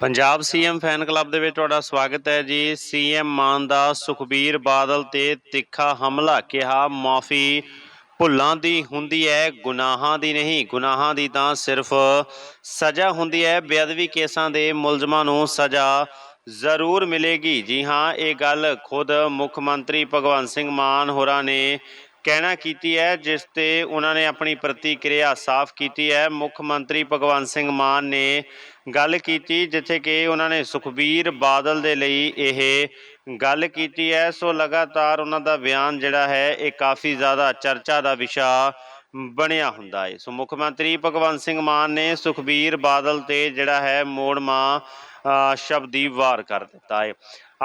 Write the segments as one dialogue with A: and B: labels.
A: Punjab CM fan club ਦੇ ਵਿੱਚ ਤੁਹਾਡਾ ਸਵਾਗਤ ਹੈ ਜੀ। ਸੀਐਮ ਮਾਨ ਦਾ ਸੁਖਬੀਰ ਬਾਦਲ ਤੇ ਤਿੱਖਾ ਹਮਲਾ, ਕਿਹਾ ਮਾਫੀ ਭੁੱਲਾਂ ਦੀ ਹੁੰਦੀ ਹੈ, ਗੁਨਾਹਾਂ ਦੀ ਨਹੀਂ। ਗੁਨਾਹਾਂ ਦੀ ਤਾਂ ਸਿਰਫ ਸਜ਼ਾ ਹੁੰਦੀ ਹੈ। ਬੇਅਦਬੀ ਕੇਸਾਂ ਦੇ ਮੁਲਜ਼ਮਾਂ ਨੂੰ ਸਜ਼ਾ ਜ਼ਰੂਰ ਮਿਲੇਗੀ। ਜੀ ਹਾਂ, ਇਹ ਗੱਲ ਖੁਦ ਮੁੱਖ ਮੰਤਰੀ ਭਗਵੰਤ ਸਿੰਘ ਮਾਨ ਹੋਰਾਂ ਨੇ ਕਹਿਣਾ ਕੀਤੀ ਹੈ ਜਿਸ ਤੇ ਉਹਨਾਂ ਨੇ ਆਪਣੀ ਪ੍ਰਤੀਕਿਰਿਆ ਸਾਫ਼ ਕੀਤੀ ਹੈ। ਮੁੱਖ ਮੰਤਰੀ ਭਗਵੰਤ ਸਿੰਘ ਮਾਨ ਨੇ ਗੱਲ ਕੀਤੀ ਜਿੱਥੇ ਕਿ ਉਹਨਾਂ ਨੇ ਸੁਖਬੀਰ ਬਾਦਲ ਦੇ ਲਈ ਇਹ ਗੱਲ ਕੀਤੀ ਹੈ। ਸੋ ਲਗਾਤਾਰ ਉਹਨਾਂ ਦਾ ਬਿਆਨ ਜਿਹੜਾ ਹੈ ਇਹ ਕਾਫੀ ਜ਼ਿਆਦਾ ਚਰਚਾ ਦਾ ਵਿਸ਼ਾ ਬਣਿਆ ਹੁੰਦਾ ਹੈ। ਸੋ ਮੁੱਖ ਮੰਤਰੀ ਭਗਵੰਤ ਸਿੰਘ ਮਾਨ ਨੇ ਸੁਖਬੀਰ ਬਾਦਲ ਤੇ ਜਿਹੜਾ ਹੈ ਮੋੜਮਾ ਅ, ਸ਼ਬਦੀ ਵਾਰ ਕਰ ਦਿੱਤਾ ਹੈ।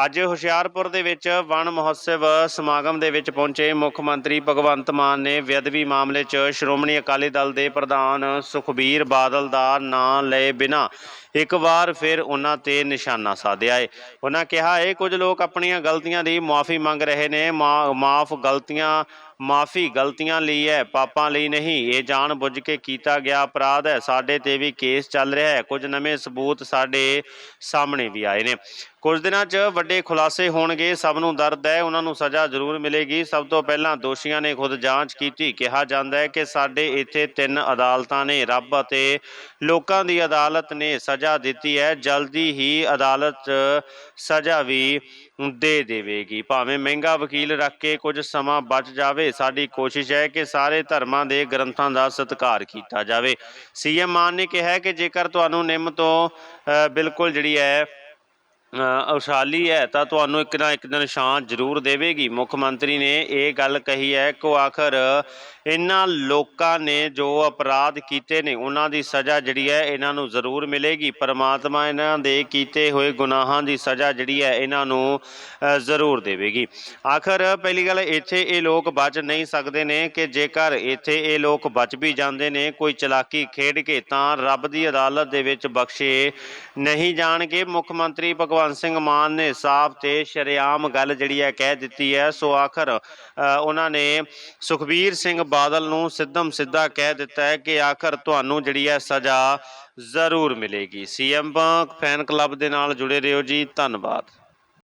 A: ਅੱਜ ਹੁਸ਼ਿਆਰਪੁਰ ਦੇ ਵਿੱਚ ਵਣ ਮਹੋਤਸਵ ਸਮਾਗਮ ਦੇ ਵਿੱਚ ਪਹੁੰਚੇ ਮੁੱਖ ਮੰਤਰੀ ਭਗਵੰਤ ਮਾਨ ਨੇ ਵਿਅਦਬੀ ਮਾਮਲੇ 'ਚ ਸ਼੍ਰੋਮਣੀ ਅਕਾਲੀ ਦਲ ਦੇ ਪ੍ਰਧਾਨ ਸੁਖਬੀਰ ਬਾਦਲ ਦਾ ਨਾਂ ਲਏ ਬਿਨਾ ਇੱਕ ਵਾਰ ਫਿਰ ਉਹਨਾਂ ਤੇ ਨਿਸ਼ਾਨਾ ਸਾਧਿਆ ਏ। ਉਹਨਾਂ ਕਿਹਾ ਹੈ ਕੁਝ ਲੋਕ ਆਪਣੀਆਂ ਗਲਤੀਆਂ ਦੀ ਮਾਫੀ ਮੰਗ ਰਹੇ ਨੇ, ਮਾ- ਮਾਫ ਗਲਤੀਆਂ, ਮਾਫੀ ਗਲਤੀਆਂ ਲਈ ਹੈ, ਪਾਪਾਂ ਲਈ ਨਹੀਂ। ਇਹ ਜਾਣ ਬੁੱਝ ਕੇ ਕੀਤਾ ਗਿਆ ਅਪਰਾਧ ਹੈ। ਸਾਡੇ ਤੇ ਵੀ ਕੇਸ ਚੱਲ ਰਿਹਾ ਹੈ। ਕੁਝ ਨਵੇਂ ਸਬੂਤ ਸਾਡੇ ਸਾਹਮਣੇ ਵੀ ਆਏ ਨੇ। ਕੁਝ ਦਿਨਾਂ 'ਚ ਵੱਡੇ ਖੁਲਾਸੇ ਹੋਣਗੇ, ਸਭ ਨੂੰ ਦਰਦ ਹੈ, ਉਹਨਾਂ ਨੂੰ ਸਜ਼ਾ ਜ਼ਰੂਰ ਮਿਲੇਗੀ। ਸਭ ਤੋਂ ਪਹਿਲਾਂ ਦੋਸ਼ੀਆਂ ਨੇ ਖੁਦ ਜਾਂਚ ਕੀਤੀ। ਕਿਹਾ ਜਾਂਦਾ ਹੈ ਕਿ ਸਾਡੇ ਇੱਥੇ ਤਿੰਨ ਅਦਾਲਤਾਂ ਨੇ, ਰੱਬ ਅਤੇ ਲੋਕਾਂ ਦੀ ਅਦਾਲਤ ਨੇ ਸਜ਼ਾ ਦਿੱਤੀ ਹੈ। ਜਲਦੀ ਹੀ ਅਦਾਲਤ ਸਜ਼ਾ ਵੀ ਦੇ ਦੇਵੇਗੀ। ਭਾਵੇਂ ਮਹਿੰਗਾ ਵਕੀਲ ਰੱਖ ਕੇ ਕੁਝ ਸਮਾਂ ਬਚ ਜਾਵੇ, ਸਾਡੀ ਕੋਸ਼ਿਸ਼ ਹੈ ਕਿ ਸਾਰੇ ਧਰਮਾਂ ਦੇ ਗ੍ਰੰਥਾਂ ਦਾ ਸਤਿਕਾਰ ਕੀਤਾ ਜਾਵੇ। ਸੀਐਮ ਮਾਨ ਨੇ ਕਿਹਾ ਕਿ ਜੇਕਰ ਤੁਹਾਨੂੰ ਨਿੰਮ ਤੋਂ ਬਿਲਕੁਲ ਜਿਹੜੀ ਹੈ ਉਸ਼ਾਲੀ ਹੈ ਤਾਂ ਤੁਹਾਨੂੰ ਇੱਕ ਨਾ ਇੱਕ ਦਿਨ ਸ਼ਾਨ ਜ਼ਰੂਰ ਦੇਵੇਗੀ। ਮੁੱਖ ਮੰਤਰੀ ਨੇ ਇਹ ਗੱਲ ਕਹੀ ਹੈ ਕਿ ਆਖਰ ਇਹਨਾਂ ਲੋਕਾਂ ਨੇ ਜੋ ਅਪਰਾਧ ਕੀਤੇ ਨੇ, ਉਹਨਾਂ ਦੀ ਸਜ਼ਾ ਜਿਹੜੀ ਹੈ ਇਹਨਾਂ ਨੂੰ ਜ਼ਰੂਰ ਮਿਲੇਗੀ। ਪਰਮਾਤਮਾ ਇਹਨਾਂ ਦੇ ਕੀਤੇ ਹੋਏ ਗੁਨਾਹਾਂ ਦੀ ਸਜ਼ਾ ਜਿਹੜੀ ਹੈ ਇਹਨਾਂ ਨੂੰ ਜ਼ਰੂਰ ਦੇਵੇਗੀ। ਆਖਰ ਪਹਿਲੀ ਗੱਲ, ਇੱਥੇ ਇਹ ਲੋਕ ਬਚ ਨਹੀਂ ਸਕਦੇ ਨੇ ਕਿ ਜੇਕਰ ਇੱਥੇ ਇਹ ਲੋਕ ਬਚ ਵੀ ਜਾਂਦੇ ਨੇ, ਕੋਈ ਚਲਾਕੀ ਖੇਡ ਕੇ ਤਾਂ ਰੱਬ ਦੀ ਅਦਾਲਤ ਦੇ ਵਿੱਚ ਬਖਸ਼ੇ ਨਹੀਂ ਜਾਣਗੇ। ਮੁੱਖ ਮੰਤਰੀ ਭਗਵੰਤ ਭਗਵੰਤ ਸਿੰਘ ਮਾਨ ਨੇ ਸਾਫ਼ ਤੇ ਸ਼ਰੇਆਮ ਗੱਲ ਜਿਹੜੀ ਹੈ ਕਹਿ ਦਿੱਤੀ ਹੈ। ਸੋ ਆਖਰ ਉਹਨਾਂ ਨੇ ਸੁਖਬੀਰ ਸਿੰਘ ਬਾਦਲ ਨੂੰ ਸਿੱਧਮ ਸਿੱਧਾ ਕਹਿ ਦਿੱਤਾ ਹੈ ਕਿ ਆਖਰ ਤੁਹਾਨੂੰ ਜਿਹੜੀ ਹੈ ਸਜ਼ਾ ਜ਼ਰੂਰ ਮਿਲੇਗੀ। ਸੀਐਮ ਫੈਨ ਕਲੱਬ ਦੇ ਨਾਲ ਜੁੜੇ ਰਹੋ ਜੀ। ਧੰਨਵਾਦ।